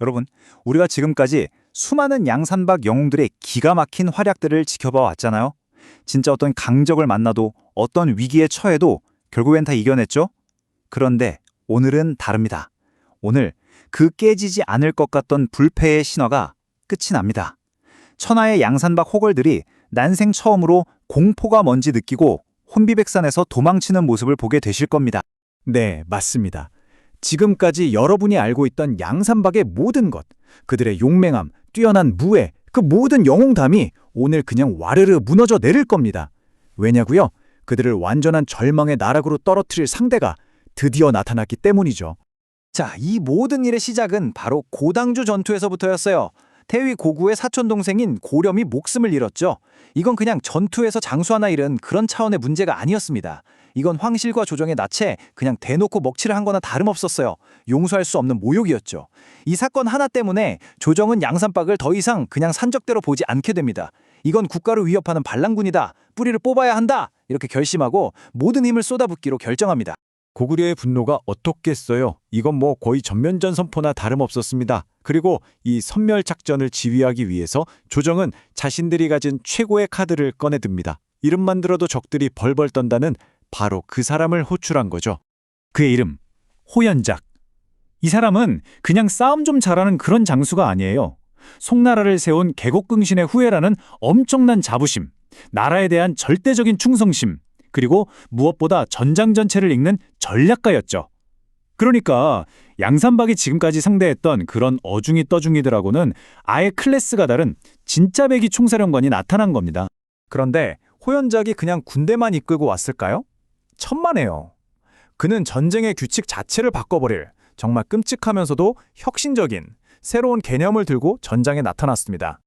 여러분, 우리가 지금까지 수많은 양산박 영웅들의 기가 막힌 활약들을 지켜봐 왔잖아요. 진짜 어떤 강적을 만나도 어떤 위기에 처해도 결국엔 다 이겨냈죠? 그런데 오늘은 다릅니다. 오늘 그 깨지지 않을 것 같던 불패의 신화가 끝이 납니다. 천하의 양산박 호걸들이 난생 처음으로 공포가 뭔지 느끼고 혼비백산에서 도망치는 모습을 보게 되실 겁니다. 네, 맞습니다. 지금까지 여러분이 알고 있던 양산박의 모든 것, 그들의 용맹함, 뛰어난 무예, 그 모든 영웅담이 오늘 그냥 와르르 무너져 내릴 겁니다. 왜냐고요? 그들을 완전한 절망의 나락으로 떨어뜨릴 상대가 드디어 나타났기 때문이죠. 자, 이 모든 일의 시작은 바로 고당주 전투에서부터였어요. 태위 고구의 사촌 동생인 고렴이 목숨을 잃었죠. 이건 그냥 전투에서 장수 하나 잃은 그런 차원의 문제가 아니었습니다. 이건 황실과 조정의 낯에 그냥 대놓고 먹칠을 한 거나 다름없었어요. 용서할 수 없는 모욕이었죠. 이 사건 하나 때문에 조정은 양산박을 더 이상 그냥 산적대로 보지 않게 됩니다. 이건 국가를 위협하는 반란군이다. 뿌리를 뽑아야 한다. 이렇게 결심하고 모든 힘을 쏟아붓기로 결정합니다. 고구려의 분노가 어떻겠어요? 이건 뭐 거의 전면전 선포나 다름없었습니다. 그리고 이 선멸 작전을 지휘하기 위해서 조정은 자신들이 가진 최고의 카드를 꺼내듭니다. 이름만 들어도 적들이 벌벌 떤다는 바로 그 사람을 호출한 거죠. 그의 이름 호연작. 이 사람은 그냥 싸움 좀 잘하는 그런 장수가 아니에요. 송나라를 세운 개곡긍신의 후예라는 엄청난 자부심, 나라에 대한 절대적인 충성심, 그리고 무엇보다 전장 전체를 읽는 전략가였죠. 그러니까 양산박이 지금까지 상대했던 그런 어중이 떠중이들하고는 아예 클래스가 다른 진짜 배기 총사령관이 나타난 겁니다. 그런데 호연작이 그냥 군대만 이끌고 왔을까요? 천만에요. 그는 전쟁의 규칙 자체를 바꿔버릴 정말 끔찍하면서도 혁신적인 새로운 개념을 들고 전장에 나타났습니다.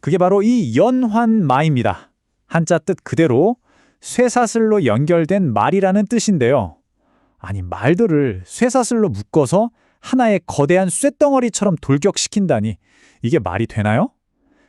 그게 바로 이 연환마입니다. 한자 뜻 그대로 쇠사슬로 연결된 말이라는 뜻인데요. 아니 말들을 쇠사슬로 묶어서 하나의 거대한 쇠덩어리처럼 돌격시킨다니 이게 말이 되나요?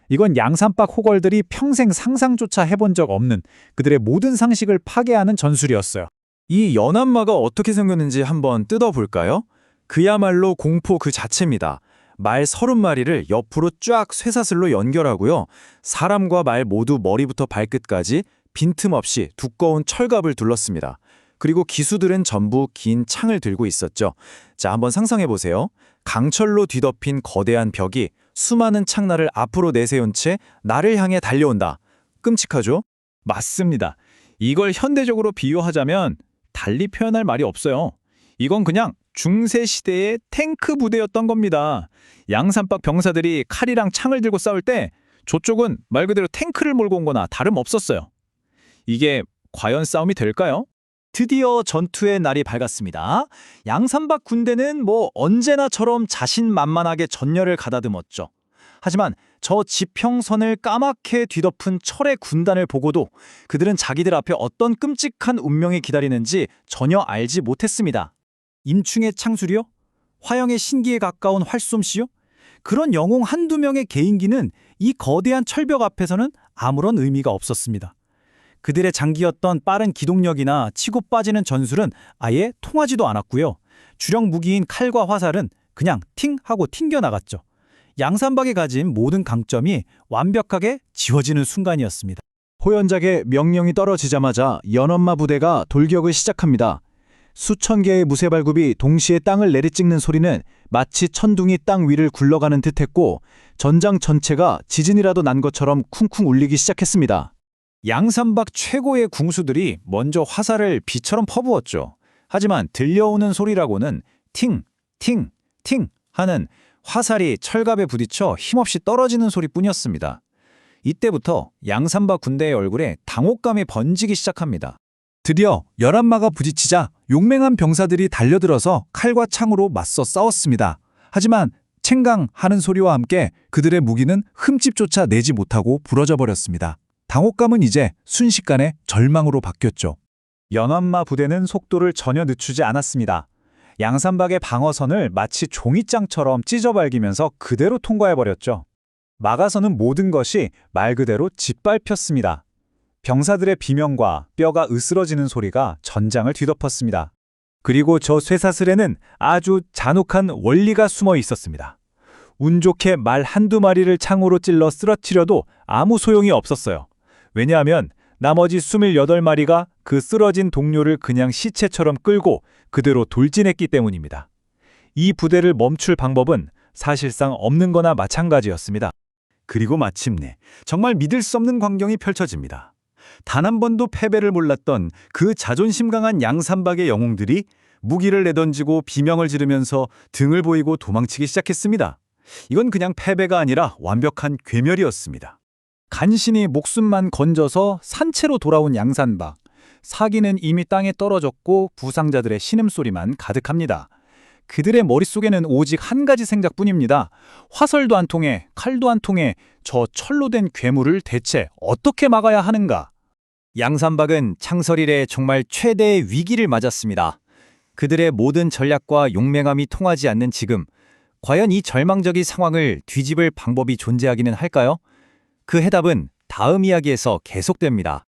이건 양산박 호걸들이 평생 상상조차 해본 적 없는 그들의 모든 상식을 파괴하는 전술이었어요. 이 연한마가 어떻게 생겼는지 한번 뜯어볼까요? 그야말로 공포 그 자체입니다. 말 서른 마리를 옆으로 쫙 쇠사슬로 연결하고요. 사람과 말 모두 머리부터 발끝까지 빈틈없이 두꺼운 철갑을 둘렀습니다. 그리고 기수들은 전부 긴 창을 들고 있었죠. 자, 한번 상상해 보세요. 강철로 뒤덮인 거대한 벽이 수많은 창날을 앞으로 내세운 채 나를 향해 달려온다. 끔찍하죠? 맞습니다. 이걸 현대적으로 비유하자면 달리 표현할 말이 없어요. 이건 그냥 중세 시대의 탱크 부대였던 겁니다. 양산박 병사들이 칼이랑 창을 들고 싸울 때 저쪽은 말 그대로 탱크를 몰고 온 거나 다름없었어요. 이게 과연 싸움이 될까요? 드디어 전투의 날이 밝았습니다. 양산박 군대는 뭐 언제나처럼 자신만만하게 전열을 가다듬었죠. 하지만 저 지평선을 까맣게 뒤덮은 철의 군단을 보고도 그들은 자기들 앞에 어떤 끔찍한 운명이 기다리는지 전혀 알지 못했습니다. 임충의 창술이요? 화영의 신기에 가까운 활솜씨요? 그런 영웅 한두 명의 개인기는 이 거대한 철벽 앞에서는 아무런 의미가 없었습니다. 그들의 장기였던 빠른 기동력이나 치고 빠지는 전술은 아예 통하지도 않았고요. 주력 무기인 칼과 화살은 그냥 팅 하고 튕겨 나갔죠. 양산박이 가진 모든 강점이 완벽하게 지워지는 순간이었습니다. 호연작의 명령이 떨어지자마자 연엄마 부대가 돌격을 시작합니다. 수천 개의 무쇠발굽이 동시에 땅을 내리찍는 소리는 마치 천둥이 땅 위를 굴러가는 듯했고 전장 전체가 지진이라도 난 것처럼 쿵쿵 울리기 시작했습니다. 양산박 최고의 궁수들이 먼저 화살을 비처럼 퍼부었죠. 하지만 들려오는 소리라고는 팅, 팅, 팅 하는 화살이 철갑에 부딪혀 힘없이 떨어지는 소리뿐이었습니다. 이때부터 양산박 군대의 얼굴에 당혹감이 번지기 시작합니다. 드디어 열한마가 부딪히자 용맹한 병사들이 달려들어서 칼과 창으로 맞서 싸웠습니다. 하지만 챙강 하는 소리와 함께 그들의 무기는 흠집조차 내지 못하고 부러져 버렸습니다. 당혹감은 이제 순식간에 절망으로 바뀌었죠. 연합마 부대는 속도를 전혀 늦추지 않았습니다. 양산박의 방어선을 마치 종이장처럼 찢어발기면서 그대로 통과해버렸죠. 막아서는 모든 것이 말 그대로 짓밟혔습니다. 병사들의 비명과 뼈가 으스러지는 소리가 전장을 뒤덮었습니다. 그리고 저 쇠사슬에는 아주 잔혹한 원리가 숨어 있었습니다. 운 좋게 말 한두 마리를 창으로 찔러 쓰러뜨려도 아무 소용이 없었어요. 왜냐하면 나머지 28마리가 그 쓰러진 동료를 그냥 시체처럼 끌고 그대로 돌진했기 때문입니다. 이 부대를 멈출 방법은 사실상 없는 거나 마찬가지였습니다. 그리고 마침내 정말 믿을 수 없는 광경이 펼쳐집니다. 단 한 번도 패배를 몰랐던 그 자존심 강한 양산박의 영웅들이 무기를 내던지고 비명을 지르면서 등을 보이고 도망치기 시작했습니다. 이건 그냥 패배가 아니라 완벽한 괴멸이었습니다. 간신히 목숨만 건져서 산채로 돌아온 양산박. 사기는 이미 땅에 떨어졌고 부상자들의 신음소리만 가득합니다. 그들의 머릿속에는 오직 한 가지 생각뿐입니다. 화살도 안 통해 칼도 안 통해 저 철로 된 괴물을 대체 어떻게 막아야 하는가? 양산박은 창설 이래 정말 최대의 위기를 맞았습니다. 그들의 모든 전략과 용맹함이 통하지 않는 지금, 과연 이 절망적인 상황을 뒤집을 방법이 존재하기는 할까요? 그 해답은 다음 이야기에서 계속됩니다.